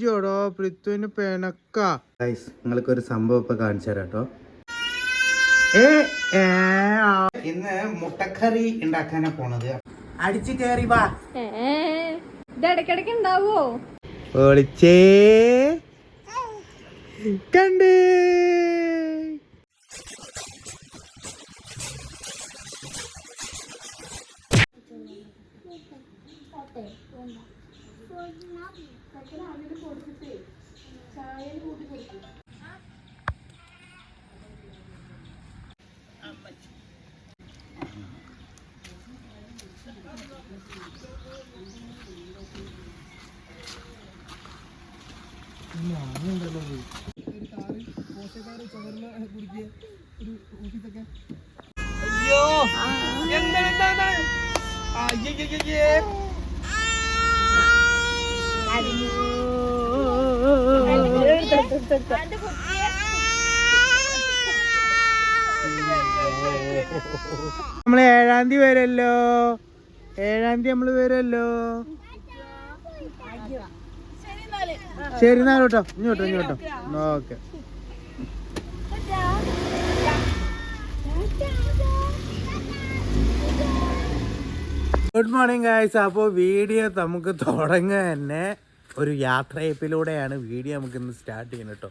Jodo പൃഥ്വിന് പിണക്ക. Guys നിങ്ങൾക്ക് ഒരു സംഭവം ഇപ്പൊ കാണിച്ചു തരാം കേട്ടോ. ഇന്ന് മുട്ടക്കറി ഉണ്ടാക്കാനാ പോണത്. അടിച്ചു കേറി വാ. ഏ ഉണ്ടാവോ? ഒളിച്ചേ. കണ്ടേ. കട്ടൻ അങ്ങനെ കൊടുത്തിട്ടേ ചായയിൽ കൂട്ടി കൊടുക്കും അയ്യോ എന്താണ് എന്താണ് നമ്മൾ ഏഴാം തീയതി വരല്ലോ. ഏഴാം തീയതി നമ്മൾ വരല്ലോ. ശരി എന്നാ കേട്ടോ ഇങ്ങോട്ടോ ഇങ്ങോട്ടോ. ഓക്കെ. Good morning guys. അപ്പോൾ വീഡിയോ നമുക്ക് തുടങ്ങുക തന്നെ. ഒരു യാത്രയപ്പിലൂടെയാണ് വീഡിയോ നമുക്കിന്ന് സ്റ്റാർട്ട് ചെയ്യുന്നത് കേട്ടോ.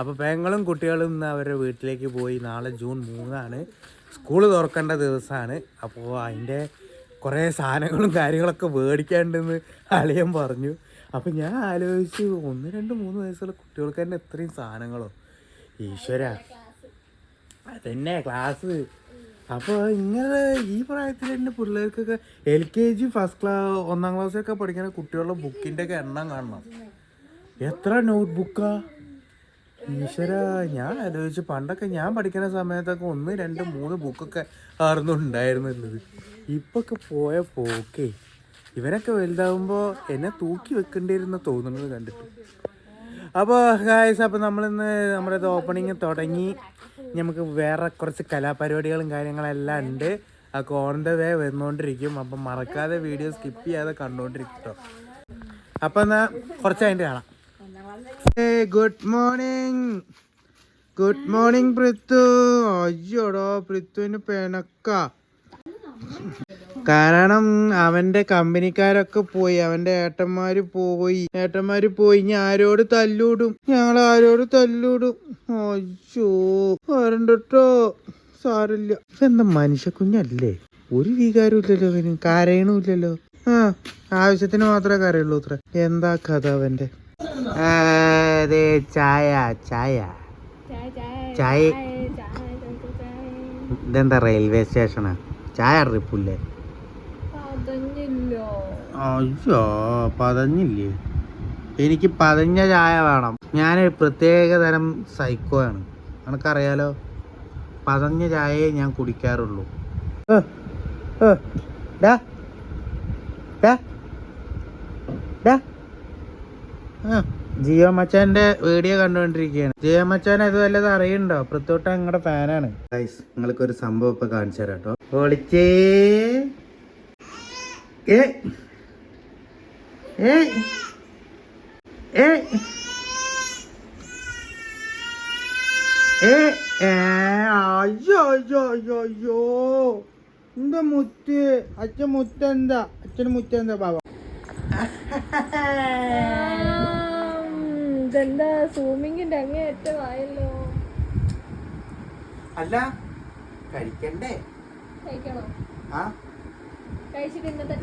അപ്പോൾ പെങ്ങളും കുട്ടികളും ഇന്ന് അവരുടെ വീട്ടിലേക്ക് പോയി നാളെ ജൂൺ മൂന്നാണ്. സ്കൂൾ തുറക്കേണ്ട ദിവസമാണ്. അപ്പോൾ അതിന്റെ കുറേ സാധനങ്ങളും കാര്യങ്ങളൊക്കെ മേടിക്കാണ്ടെന്ന് അളിയൻ പറഞ്ഞു. അപ്പോൾ ഞാൻ ആലോചിച്ചു ഒന്ന് രണ്ട് മൂന്ന് വയസ്സുള്ള കുട്ടികൾക്ക് തന്നെ ഇത്രയും സാധനങ്ങളോ? ഈശ്വര. അതന്നെ ക്ലാസ്. അപ്പോൾ ഇങ്ങനെ ഈ പ്രായത്തിൽ തന്നെ പിള്ളേർക്കൊക്കെ L K G first class ഒന്നാം ക്ലാസ്സൊക്കെ പഠിക്കുന്ന കുട്ടികളുടെ ബുക്കിന്റെ ഒക്കെ എണ്ണം കാണണം. എത്ര നോട്ട് ബുക്കാ ഈശ്വര ഞാൻ ആലോചിച്ചു പണ്ടൊക്കെ ഞാൻ പഠിക്കുന്ന സമയത്തൊക്കെ ഒന്ന് രണ്ട് മൂന്ന് ബുക്കൊക്കെ ആയിരുന്നു ഉണ്ടായിരുന്നുള്ളത് ഇപ്പൊക്കെ പോയ പോക്കേ. ഇവരൊക്കെ വലുതാവുമ്പോൾ എന്നെ തൂക്കി വെക്കേണ്ടിയിരുന്ന തോന്നുന്നത് കണ്ടിട്ട്. അപ്പോൾ ഗായ്സ് അപ്പോൾ നമ്മളിന്ന് നമ്മുടെ ഓപ്പണിങ് തുടങ്ങി. നമുക്ക് വേറെ കുറച്ച് കലാപരിപാടികളും കാര്യങ്ങളെല്ലാം ഉണ്ട്. അതൊക്കെ ഓൺ വേ വന്നുകൊണ്ടിരിക്കും അപ്പം മറക്കാതെ വീഡിയോ സ്കിപ്പ് ചെയ്യാതെ കണ്ടുകൊണ്ടിരിക്കും കേട്ടോ അപ്പം എന്നാൽ കുറച്ച് അതിന്റെ കാണാം. Good morning good morning Prithu അയ്യോടോ പൃഥുവിന് പിണക്ക. കാരണം അവന്റെ കമ്പനിക്കാരൊക്കെ പോയി അവന്റെ ഏട്ടന്മാര് പോയി ഏട്ടന്മാര് പോയി ഇനി ആരോട് തല്ലൂടും? ഞങ്ങൾ ആരോട് തല്ലൂടും? അയ്യോ വരണ്ടോ സാരില്ല എന്താ മനുഷ്യ കുഞ്ഞല്ലേ? ഒരു വികാരവും ഇല്ലല്ലോ അവന് കരയണവും ഇല്ലല്ലോ. ആ ആവശ്യത്തിന് മാത്രമേ കരയുള്ളൂ അത്ര. എന്താ കഥ അവന്റെ? ചായ ചായ. ചായ. ഇതെന്താ റെയിൽവേ സ്റ്റേഷനാ? ചായ അറിയിപ്പില്ലേ അയ്യോ പതഞ്ഞില്ലേ? എനിക്ക് പതഞ്ഞ ചായ വേണം. ഞാനൊരു പ്രത്യേക തരം സൈക്കോ ആണ്. നിനക്കറിയാലോ പതഞ്ഞ ചായയെ ഞാൻ കുടിക്കാറുള്ളൂ. ജിയോ മച്ചാന്റെ വീഡിയോ കണ്ടുകൊണ്ടിരിക്കുകയാണ്. ജിയോ മച്ചാൻ അത് വല്ലതും അറിയണ്ടോ പ്രത്യോട്ട നിങ്ങളുടെ ഫാനാണ്. നിങ്ങൾക്ക് ഒരു സംഭവം ഇപ്പൊ കാണിച്ചു തരാം കേട്ടോ. ഏ ഏ ഏ ഏ ഏ അയ്യോ അയ്യോ അയ്യോ അയ്യോ എന്താ മുത്ത് അച്ഛൻ മുത്തെന്താ അച്ഛൻ മുത്തെന്താ ബാബ ഇതെന്താ സൂമിങ്ങിന്റെ അങ്ങേയറ്റമായല്ലോ അല്ല കഴിക്കണ്ടേ കഴിക്കണോ ആ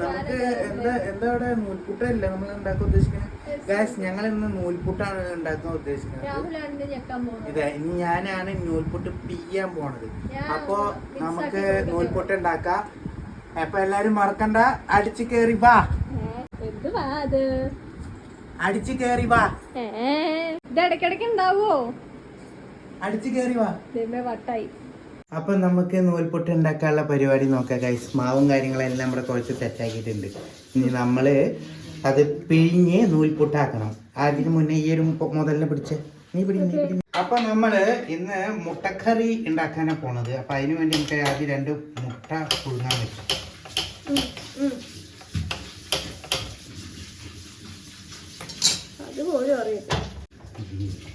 നമുക്ക് എന്താ എന്താ അവിടെ നൂൽപുട്ടല്ലേ നമ്മൾ ഉണ്ടാക്കാൻ ഉദ്ദേശിക്കുന്നത് ഗാസ് ഞങ്ങൾ ഇന്ന് നൂൽപുട്ടാണ് ഉണ്ടാക്കാൻ ഉദ്ദേശിക്കുന്നത് ഇതെ ഇനി ഞാനാണ് നൂൽപുട്ട് പിയ്യാൻ പോണത്. അപ്പോ നമുക്ക്. നൂൽപുട്ട് ഉണ്ടാക്കാം. അപ്പൊ എല്ലാരും മറക്കണ്ട. അടിച്ചു കേറി വാ. അടിച്ചു കേറി വാ. ഇത് ഇടയ്ക്കിടയ്ക്ക് ഉണ്ടാവോ? അടിച്ചു കേറി വാ. വട്ടായി. അപ്പൊ നമുക്ക് നൂൽപുട്ട് ഉണ്ടാക്കാനുള്ള പരിപാടി നോക്കാം കൈസ് മാവും കാര്യങ്ങളെല്ലാം നമ്മുടെ കുറച്ച് സെറ്റാക്കിയിട്ടുണ്ട് ഇനി നമ്മൾ അത് പിഴിഞ്ഞ് നൂൽപുട്ടാക്കണം. അതിന് മുന്നേ ഈ ഒരു മുതലിനെ പിടിച്ച്. നീ പിടി നീ പിടി. അപ്പൊ നമ്മൾ ഇന്ന് മുട്ടക്കറി ഉണ്ടാക്കാനാണ് പോണത്. അപ്പൊ അതിന് വേണ്ടി നമുക്ക് ആദ്യം രണ്ട് മുട്ട പുഴുങ്ങാൻ പറ്റും. അത് പോലും അറിയത്തില്ല.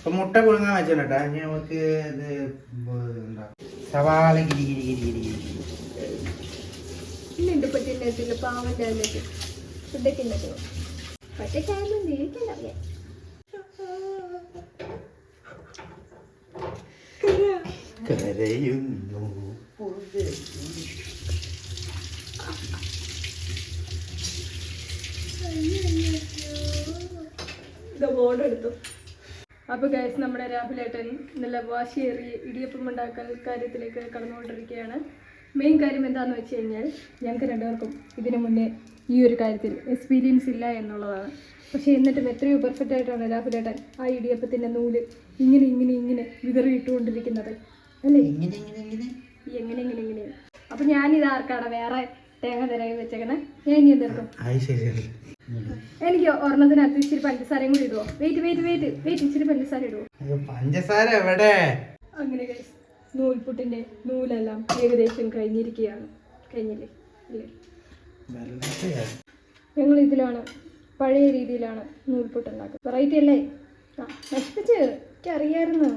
അപ്പൊ മുട്ട പുഴുങ്ങാൻ വെച്ചിട്ടാ ഇനി നമുക്ക് ഇത് എന്താ സവാള ഗിരി ഗിരി ഗിരി ഗിരി ഗിരി കരയുന്നു. ഇത് ബോർഡ് എടുത്തു. അപ്പൊ ഗൈസ് നമ്മുടെ രാഹുലേട്ടൻ നല്ല വാശിയേറി ഇടിയപ്പം ഉണ്ടാക്കൽ കാര്യത്തിലേക്ക് കടന്നുകൊണ്ടിരിക്കുകയാണ്. മെയിൻ കാര്യം എന്താണെന്ന് വെച്ച് കഴിഞ്ഞാൽ ഞങ്ങൾക്ക് രണ്ടുപേർക്കും ഇതിനു മുന്നേ ഈ ഒരു കാര്യത്തിൽ എക്സ്പീരിയൻസ് ഇല്ല എന്നുള്ളതാണ്. പക്ഷേ എന്നിട്ടും എത്രയോ പെർഫെക്റ്റ് ആയിട്ടാണ് രാഹുലേട്ടൻ ആ ഇടിയപ്പത്തിന്റെ നൂൽ ഇങ്ങനെ ഇങ്ങനെ ഇങ്ങനെ വിതറിയിട്ടുകൊണ്ടിരിക്കുന്നത്. അല്ലേ? ഈ എങ്ങനെ ഇങ്ങനെ ഇങ്ങനെ അപ്പം ഞാനിത് ആർക്കാണ് വേറെ തേങ്ങ തിരകി വെച്ചേക്കണേ? ഞാൻ ഇനി എന്തെടുക്കും എനിക്ക് ഒരെണ്ണത്തിനകത്ത് ഇച്ചിരി പഞ്ചസാരയും കൂടി ഇടുവോ? വെയിറ്റ് വെയിറ്റ് വെയിറ്റ് വെയിറ്റ് ഇച്ചിരി പഞ്ചസാര ഇടുവോ? പഞ്ചസാര എവിടെ? അങ്ങനെ നൂൽപുട്ടിന്റെ നൂലെല്ലാം ഏകദേശം കഴിഞ്ഞിരിക്കുകയാണ്. കഴിഞ്ഞില്ലേ. ഞങ്ങൾ ഇതിലാണ് പഴയ രീതിയിലാണ് നൂൽപുട്ട് ഉണ്ടാക്കുന്നത്. വെറൈറ്റി അല്ലേ? ആ നശിപ്പിച്ച്. എനിക്കറിയായിരുന്നു.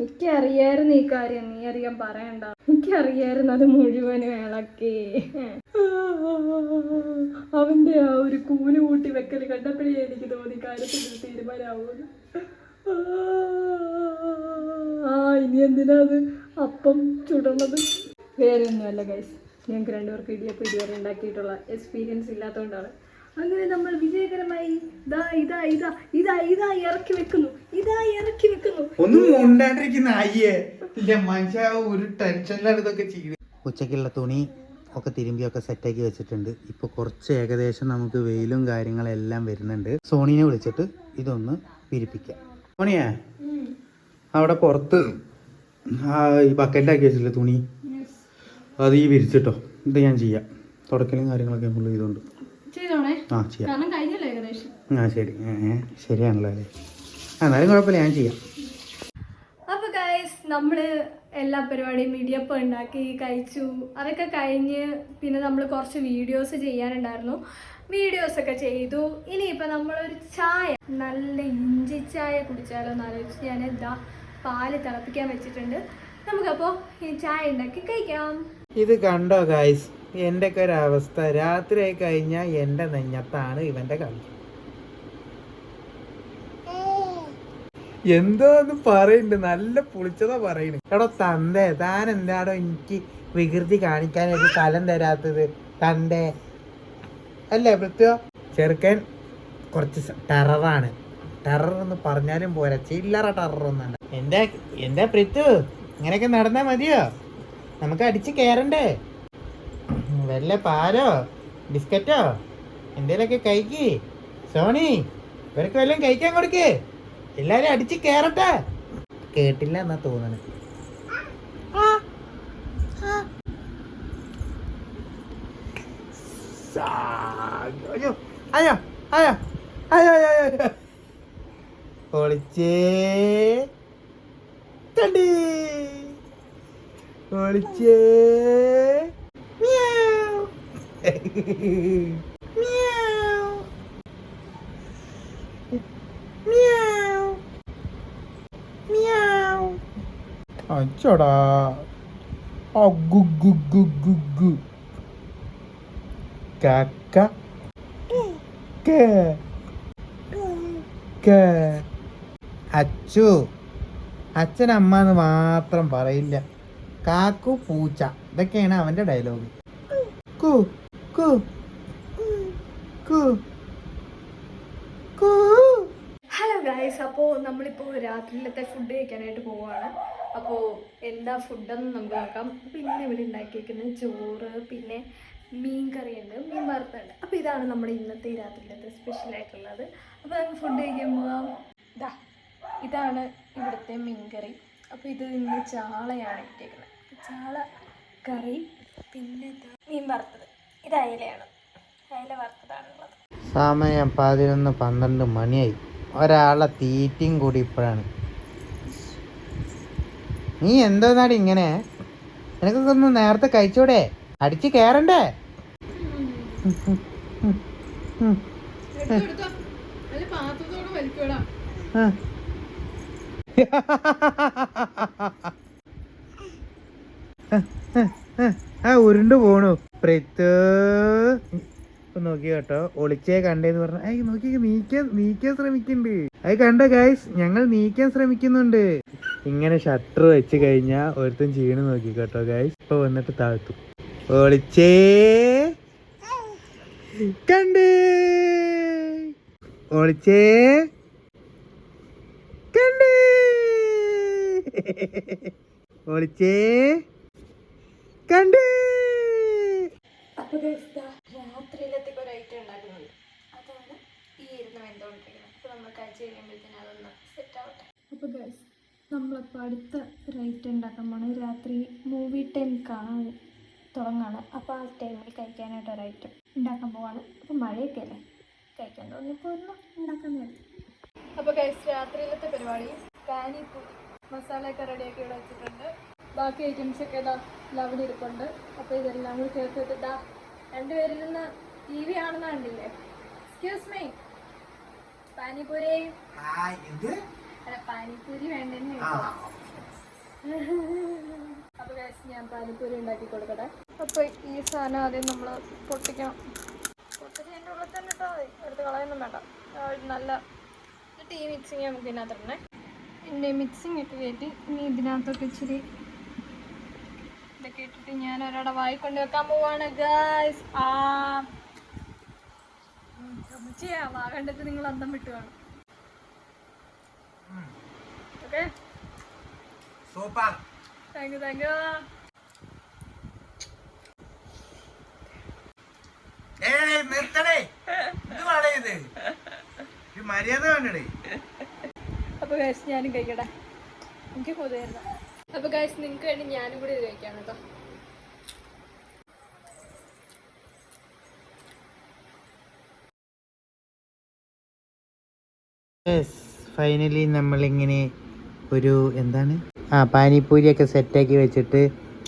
എനിക്കറിയായിരുന്നു ഈ കാര്യം. നീ അറിയാൻ പറയണ്ട. എനിക്കറിയായിരുന്നു അത് മുഴുവനും ഇളക്കി അവന്റെ ആ ഒരു കൂന് കൂട്ടി വെക്കൽ കണ്ടപ്പോഴേ എനിക്ക് തോന്നി കാര്യത്തിൽ ഒരു ആ ഇനി എന്തിനാ അത് അപ്പം ചുടണത്? വേറെ ഒന്നുമല്ല ഗൈസ് ഞങ്ങൾക്ക് രണ്ടുപേർക്ക് ഇടിയപ്പം ഇതുവരെ ഉണ്ടാക്കിയിട്ടുള്ള എക്സ്പീരിയൻസ് ഇല്ലാത്തതുകൊണ്ടാണ്. അങ്ങനെ നമ്മൾ വിജയകരമായി ഇതാ ഇതാ ഇതാ ഇതാ ഇതാ ഇറക്കി വെക്കുന്നു. ഇതാ ഇറക്കി വെക്കുന്നു. ഒന്നും മുണ്ടാണ്ടിരിക്കുന്ന അയ്യേ. ഇല്ല മനുഷ്യ ഒരു ടെൻഷനിലാണ് ഇതൊക്കെ ചെയ്യുന്നത്. ഉച്ചക്കുള്ള തുണി ഒക്കെ തിരുമ്പിയൊക്കെ സെറ്റാക്കി വെച്ചിട്ടുണ്ട്. ഇപ്പോൾ കുറച്ച് ഏകദേശം നമുക്ക് വെയിലും കാര്യങ്ങളെല്ലാം വരുന്നുണ്ട്. സോണിനെ വിളിച്ചിട്ട് ഇതൊന്ന് പിരിപ്പിക്കാം സോണിയാ അവിടെ പുറത്ത് ആ ഈ ബക്കറ്റിലാക്കി വെച്ചിട്ടില്ല തുണി? അത് ഈ വിരിച്ചിട്ടോ. ഇത് ഞാൻ ചെയ്യാം. തുടക്കലും കാര്യങ്ങളൊക്കെ ഫുള്ള് ചെയ്തുകൊണ്ട് ചെയ്തോണേ? ആ ചെയ്യാം. കാരണം കഴിഞ്ഞല്ലോ ഏകദേശം. ആ ശരി. ശരിയാണല്ലോ അല്ലേ? ആ എന്നാലും കുഴപ്പമില്ല ഞാൻ ചെയ്യാം. അപ്പൊ ഗൈസ് നമ്മൾ എല്ലാ പരിപാടിയും ഇടിയപ്പം ഉണ്ടാക്കി കഴിച്ചു. അതൊക്കെ കഴിഞ്ഞ് പിന്നെ നമ്മൾ കുറച്ച് വീഡിയോസ് ചെയ്യാനുണ്ടായിരുന്നു. വീഡിയോസ് ഒക്കെ ചെയ്തു. ഇനിയിപ്പോൾ നമ്മളൊരു ചായ. നല്ല ഇഞ്ചി ചായ കുടിച്ചാലോ എന്ന് ആലോചിച്ച് ഞാൻ ഇതാ പാൽ തിളപ്പിക്കാൻ വെച്ചിട്ടുണ്ട്. നമുക്കപ്പോൾ ഈ ചായ ഉണ്ടാക്കി കഴിക്കാം. ഇത് കണ്ടോ ഗായ്സ് എന്റെ ഒക്കെ രാത്രിയായി കഴിഞ്ഞാൽ എന്റെ നെഞ്ഞത്താണ് ഇവന്റെ കളി. എന്തോന്ന് പറയുന്നുണ്ട്. നല്ല പുളിച്ചതാ പറയുന്നു. എടോ തന്തേ താൻ എന്താടോ എനിക്ക് വികൃതി കാണിക്കാൻ ഒരു സ്ഥലം തരാത്തത്. തന്റെ അല്ലേ പൃഥ്വ ചെറുക്കൻ കുറച്ച് ടെററാണ് ടെറർ എന്ന് പറഞ്ഞാലും പോരാ. ചില്ലറ ടെറർ ഒന്നല്ല. എന്താ എന്റെ പൃഥ്വ ഇങ്ങനെയൊക്കെ നടന്നാൽ മതിയോ? നമുക്ക് അടിച്ച് കയറണ്ടേ വല്ല പാലോ? ബിസ്ക്കറ്റോ? എന്തേലൊക്കെ കഴിക്ക്. സോണി ഇവർക്ക് വല്ലതും കഴിക്കാൻ കൊടുക്ക്. എല്ലാരും അടിച്ച് കേറട്ടെ. കേട്ടില്ല എന്നാ തോന്നണേ. അയ്യോ അയ്യോ അയ്യോ അയ്യോ അയ്യോ അയ്യോ. ഒളിച്ചേ തണ്ടി ഒളിച്ചേ മ്യാവ്. മ്യാവ്. മ്യാവ്. അച്ചോടാ. ആ ഗു ഗു ഗു ഗു ഗു. കാക്ക കേ. കേ. അച്ചു. അച്ഛൻ അമ്മ എന്ന് മാത്രം പറയില്ല. കാക്കു പൂച്ച. ഇതൊക്കെയാണ് അവന്റെ ഡയലോഗ്. കു. കു. കു. കു. ഹലോ ഗായ്സ് അപ്പോൾ നമ്മളിപ്പോൾ രാത്രിയിലത്തെ ഫുഡ് കഴിക്കാനായിട്ട് പോവുകയാണ് അപ്പോൾ എന്താ ഫുഡെന്ന് നമുക്ക് നോക്കാം. പിന്നെ ഇവിടെ ഉണ്ടാക്കിയിരിക്കുന്നത് ചോറ് പിന്നെ മീൻ കറിയുണ്ട് മീൻ വറുത്തുണ്ട് അപ്പോൾ ഇതാണ് നമ്മുടെ ഇന്നത്തെ രാത്രിയിലത്തെ സ്പെഷ്യൽ ആയിട്ടുള്ളത്. അപ്പോൾ നമുക്ക് ഫുഡ് കഴിക്കാൻ പോകാം ഇതാ ഇതാണ് ഇവിടുത്തെ മീൻ കറി. അപ്പോൾ ഇത് ഇന്ന് ചാളയാണ് ഇട്ടേക്കുന്നത്. ചാള കറി പിന്നെ മീൻ വറുത്തത്. ഇത് അയിലയാണ്. അയില വറുത്തതാണുള്ളത്. സമയം പതിനൊന്ന് പന്ത്രണ്ട് മണിയായി. ഒരാളെ തീറ്റയും കൂടി ഇപ്പോഴാണ്. നീ എന്തോന്നാടി ഇങ്ങനെ? നിനക്കൊക്കെ ഒന്ന് നേരത്തെ കഴിച്ചൂടെ? അടിച്ച് കയറണ്ടേ ആ. ഉരുണ്ട് പോണു. പ്രത്ത്. ഇപ്പൊ നോക്കി കേട്ടോ. ഒളിച്ചേ കണ്ടേന്ന് പറഞ്ഞ ഐ നോക്കി നീക്കാൻ നീക്കാൻ ശ്രമിക്കുന്നുണ്ട്. അത് കണ്ട ഗൈസ് ഞങ്ങൾ നീക്കാൻ ശ്രമിക്കുന്നുണ്ട്. ഇങ്ങനെ ഷട്ടർ വെച്ച് കഴിഞ്ഞാൽ ഒരുത്തൻ ചീണ് നോക്കി കേട്ടോ ഗൈസ് ഇപ്പൊ വന്നിട്ട് താഴ്ത്തു. ഒളിച്ചേ കണ്ടേ. ഒളിച്ചേ കണ്ടേ. ഒളിച്ചേ കണ്ടേ അപ്പൊ guys, ദാ രാത്രിയിലത്തേക്ക് ഒരു ഐറ്റം ഉണ്ടാക്കുന്നുണ്ട് അതാണ് ഈ ഇരുന്ന് വെന്തുകൊണ്ടിരിക്കുന്നത് അപ്പൊ നമ്മൾ കഴിച്ച് കഴിയുമ്പോഴത്തേനും അതൊന്ന് സെറ്റ് ആവട്ടെ. അപ്പൊ ഗൈസ് നമ്മളിപ്പോൾ അടുത്ത റൈറ്റ് ഉണ്ടാക്കാൻ പോണ രാത്രി മൂവി ടൈം കാണാൻ തുടങ്ങാണ്. അപ്പോൾ ആ ടൈമിൽ കഴിക്കാനായിട്ട് ഒരു ഐറ്റം ഉണ്ടാക്കാൻ പോവാണ്. അപ്പോൾ മഴയൊക്കെ അല്ലേ? കഴിക്കാൻ തോന്നിയപ്പോൾ ഒന്ന് ഉണ്ടാക്കാൻ നേരം അപ്പോൾ ഗൈസ് രാത്രിയിലത്തെ പരിപാടി പാനിപ്പൂരി മസാലയൊക്കെ റെഡിയാക്കി ഇവിടെ വെച്ചിട്ടുണ്ട്. ബാക്കി ഐറ്റംസ് ഒക്കെ ഇതാ ലവിടെ ഇരിപ്പുണ്ട് അപ്പോൾ ഇതെല്ലാം കൂടി ചേർത്തിട്ട് ഇതാ രണ്ടുപേരിൽ നിന്ന് ടി വി ആണെന്ന് കണ്ടില്ലേ? എക്സ്ക്യൂസ് മീ പാനിപ്പൂരി അല്ല പാനിപ്പൂരി വേണ്ടെന്ന് അപ്പൊ ഞാൻ പാനിപൂരി ഉണ്ടാക്കി കൊടുക്കട്ടെ. അപ്പൊ ഈ സാധനം ആദ്യം നമ്മൾ പൊട്ടിക്കണം. പൊട്ടിച്ചതിന്റെ ഉള്ളിൽ തന്നെ ഇട്ടാൽ മതി എടുത്ത് കളയൊന്നും വേണ്ട. നല്ല ടീ മിക്സിങ് നമുക്ക് ഇതിനകത്ത് ഇടണേ. എന്റെ മിക്സിങ് ഒക്കെ കയറ്റി ഇനി ഇതിനകത്തൊക്കെ ഇച്ചിരി ഇതൊക്കെ ഇട്ടിട്ട് ഞാൻ ഒരാടെ വായി കൊണ്ട് വെക്കാൻ പോവാണ് ഗായ്സ് ആ. ചെയ്യാം. വാ കണ്ടിട്ട് നിങ്ങൾ അന്തം വിട്ട് കാണും okay? Super. Thank you thank you ഏയ് നിർത്തണേ. ഇത്? മര്യാദ അപ്പോൾ ഗൈസ് ഞാനും കഴിക്കട്ടെ. എനിക്ക് കൊതുവായിരുന്നു അപ്പൊ ഗൈസ് നിങ്ങൾക്ക് വേണ്ടി ഞാനും കൂടി ഇത് കഴിക്കാണ് കേട്ടോ. ഫൈനലി നമ്മളിങ്ങനെ ഒരു എന്താണ്? ആ പാനിപ്പൂരിയൊക്കെ സെറ്റാക്കി വെച്ചിട്ട്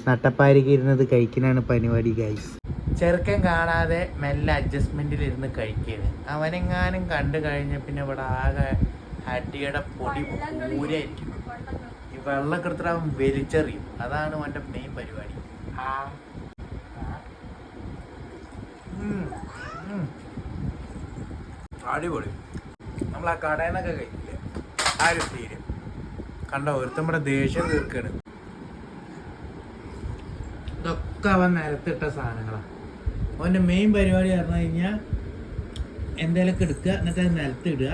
നട്ടപ്പാരിക്ക് ഇരുന്നത് കഴിക്കാനാണ് പരിപാടി ഗൈസ് ചെറുക്കൻ കാണാതെ മെല്ലെ അഡ്ജസ്റ്റ്മെന്റിൽ ഇരുന്ന് കഴിക്കുന്നത് അവനെങ്ങാനും കണ്ടു കഴിഞ്ഞ പിന്നെ ഇവിടെ ആകെ ഹട്ടിയുടെ പൊടി പൂരായിരിക്കും. ഈ വെള്ളം കെടുത്തിട്ട് അവൻ വലിച്ചെറിയും. അതാണ് അവന്റെ മെയിൻ പരിപാടി. ആ. അടിപൊളി. നമ്മൾ ആ കടയിൽ നിന്നൊക്കെ കഴിക്കില്ലേ? ആ ഒരു ഫീൽ കണ്ടോ ഒരുത്തം ഇവിടെ ദേഷ്യം തീർക്കാണ്. ഇതൊക്കെ അവൻ നിരത്തിട്ട സാധനങ്ങളാണ് അവന്റെ മെയിൻ പരിപാടി പറഞ്ഞു കഴിഞ്ഞാൽ എന്തേലൊക്കെ എടുക്കുക എന്നിട്ട് അത് നിലത്തിടുക.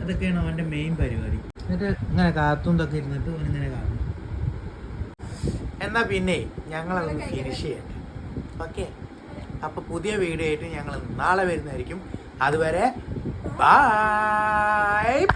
അതൊക്കെയാണ് അവന്റെ മെയിൻ പരിപാടി. എന്നിട്ട് ഇങ്ങനെ കാത്തും ഇതൊക്കെ ഇരുന്നിട്ട് അവൻ ഇങ്ങനെ കാണും. എന്നാ പിന്നെ ഞങ്ങളതൊന്ന് ഫിനിഷ് ചെയ്യട്ടെ. ഓക്കെ അപ്പോൾ പുതിയ വീഡിയോ ആയിട്ട് ഞങ്ങൾ നാളെ വരുന്നതായിരിക്കും. അതുവരെ Bye.